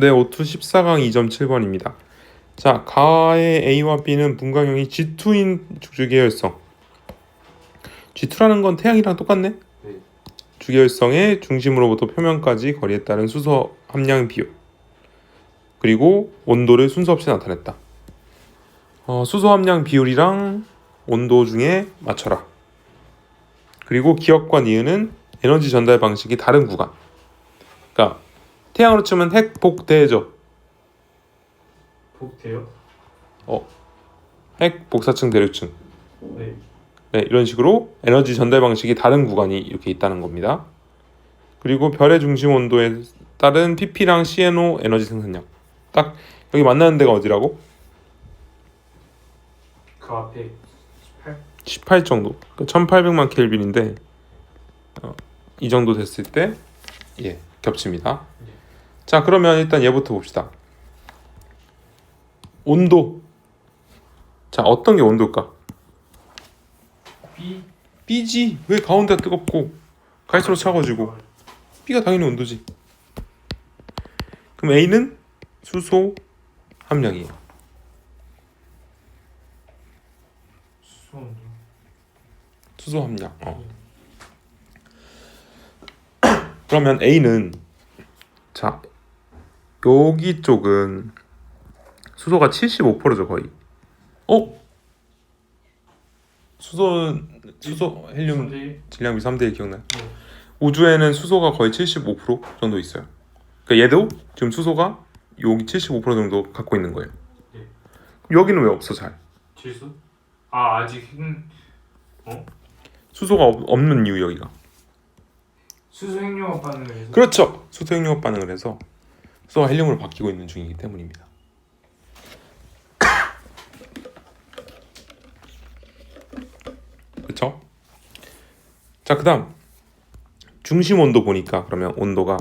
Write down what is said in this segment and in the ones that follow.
네, 오투 14강 2.7번입니다. 자, 가의 A와 B는 분광형이 G2인 주계열성. G2라는 건 태양이랑 똑같네? 네. 주계열성의 중심으로부터 표면까지 거리에 따른 수소 함량 비율. 그리고 온도를 순서 없이 나타냈다. 어, 수소 함량 비율이랑 온도 중에 맞춰라. 그리고 기억과 니은은 에너지 전달 방식이 다른 구간. 그러니까 태양으로 치면 핵복대죠. 복대요? 핵 복사층 대류층. 네. 네, 이런 식으로 에너지 전달 방식이 다른 구간이 이렇게 있다는 겁니다. 그리고 별의 중심 온도에 따른 pp랑 CNO 에너지 생산량. 딱 여기 만나는 데가 어디라고? 그 앞에 18? 18 정도. 그 1800만 켈빈인데 어, 이 정도 됐을 때 예, 겹칩니다. 예. 자, 그러면 일단 얘부터 봅시다. 온도. 자, 어떤 게 온도일까? B B지. 왜 가운데가 뜨겁고 갈수록 차가워지고 B가 당연히 온도지. 그럼 A는 수소 함량이에요. 수소 함량. 어. 그러면 A는 자 여기 쪽은 수소가 75%죠 거의. 어? 수소 수소 헬륨 네. 질량비 3대 1 기억나요? 네. 우주에는 수소가 거의 75% 정도 있어요. 그러니까 얘도 지금 수소가 여기 75% 정도 갖고 있는 거예요. 네. 여기는 왜 없어 잘? 질소? 아 아직 핵 수소가 없, 없는 이유 여기가. 수소 핵융합 반응을 해서 그렇죠. 수소 핵융합 반응을 해서 헬륨으로 바뀌고 있는 중이기 때문입니다. 그렇죠? 자, 그다음 중심 온도 보니까 그러면 온도가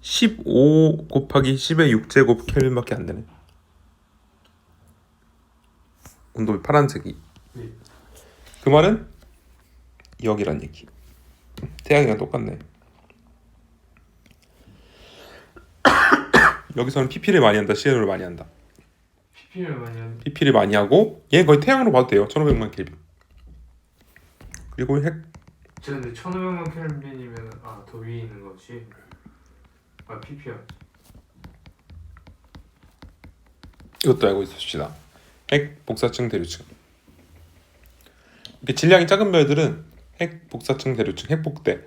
15 곱하기 10의 6제곱 켈빈밖에 안 되네. 온도 파란색이. 네. 그 말은 여기란 얘기. 태양이랑 똑같네. 여기서는 PP를 많이 한다, CNO를 많이 한다. PP를 많이 하는 PP를 많이 하고 얘 거의 태양으로 봐도 돼요. 1500만 켈빈. 그리고 핵저 근데 1500만 켈빈이면 아 더 위에 있는 거지 아 PP야 이것도 알고 있읍시다. 핵 복사층 대류층. 이렇게 질량이 작은 별들은 핵 복사층 대류층 핵복대.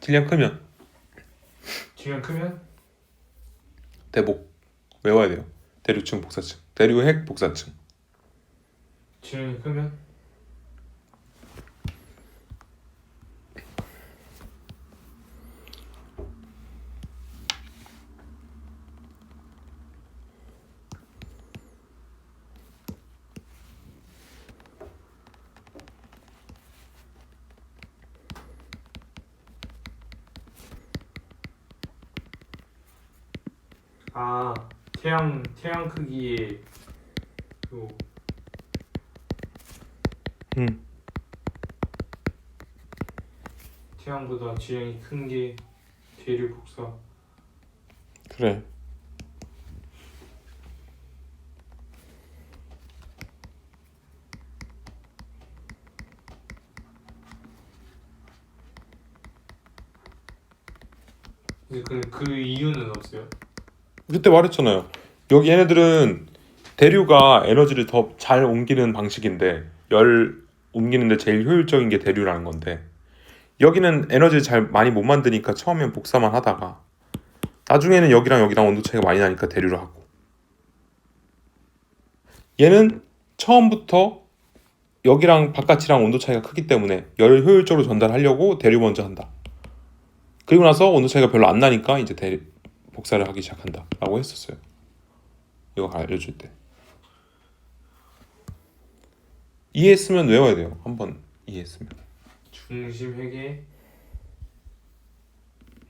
질량 크면 질량 크면 대복 외워야 돼요. 대류층 복사층. 대류 핵 복사층. 질량이 크면 아 태양 태양 크기의 그 음. 태양보다 질량이 큰 게 대류 복사 그래. 근데 그, 그 이유는 없어요? 그때 말했잖아요. 여기 얘네들은 대류가 에너지를 더 잘 옮기는 방식인데 열 옮기는데 제일 효율적인 게 대류라는 건데 여기는 에너지를 잘 많이 못 만드니까 처음엔 복사만 하다가 나중에는 여기랑 여기랑 온도 차이가 많이 나니까 대류를 하고 얘는 처음부터 여기랑 바깥이랑 온도 차이가 크기 때문에 열을 효율적으로 전달하려고 대류 먼저 한다. 그리고 나서 온도 차이가 별로 안 나니까 이제 대, 복사를 하기 시작한다 라고 했었어요. 이거 알려줄 때 이해했으면 외워야 돼요. 한번 이해했으면. 중심 회계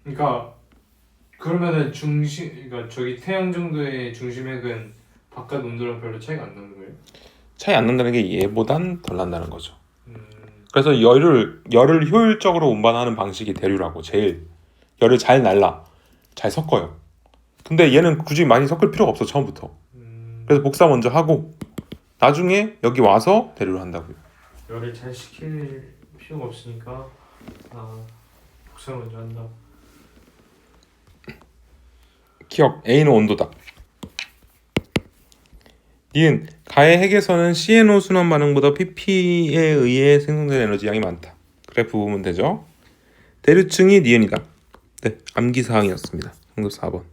그러니까 그러면은 중심 그러니까 저기 태양 정도의 중심 핵은 바깥 온도랑 별로 차이가 안 나는 거예요? 차이 안 난다는 게 얘보단 덜 난다는 거죠. 음, 그래서 열을 열을 효율적으로 운반하는 방식이 대류라고 제일 열을 잘 날라 잘 섞어요. 근데 얘는 굳이 많이 섞을 필요가 없어 처음부터. 음, 그래서 복사 먼저 하고 나중에 여기 와서 대류를 한다고요. 열을 잘 식힐 필요가 없으니까 아 복사 먼저 한다. 기억 A는 온도다. 니은 가의 핵에서는 CNO 순환 반응보다 PP에 의해 생성된 에너지 양이 많다. 그래프 보면 되죠. 대류층이 니은이다. 네, 암기 사항이었습니다. 응급 4번.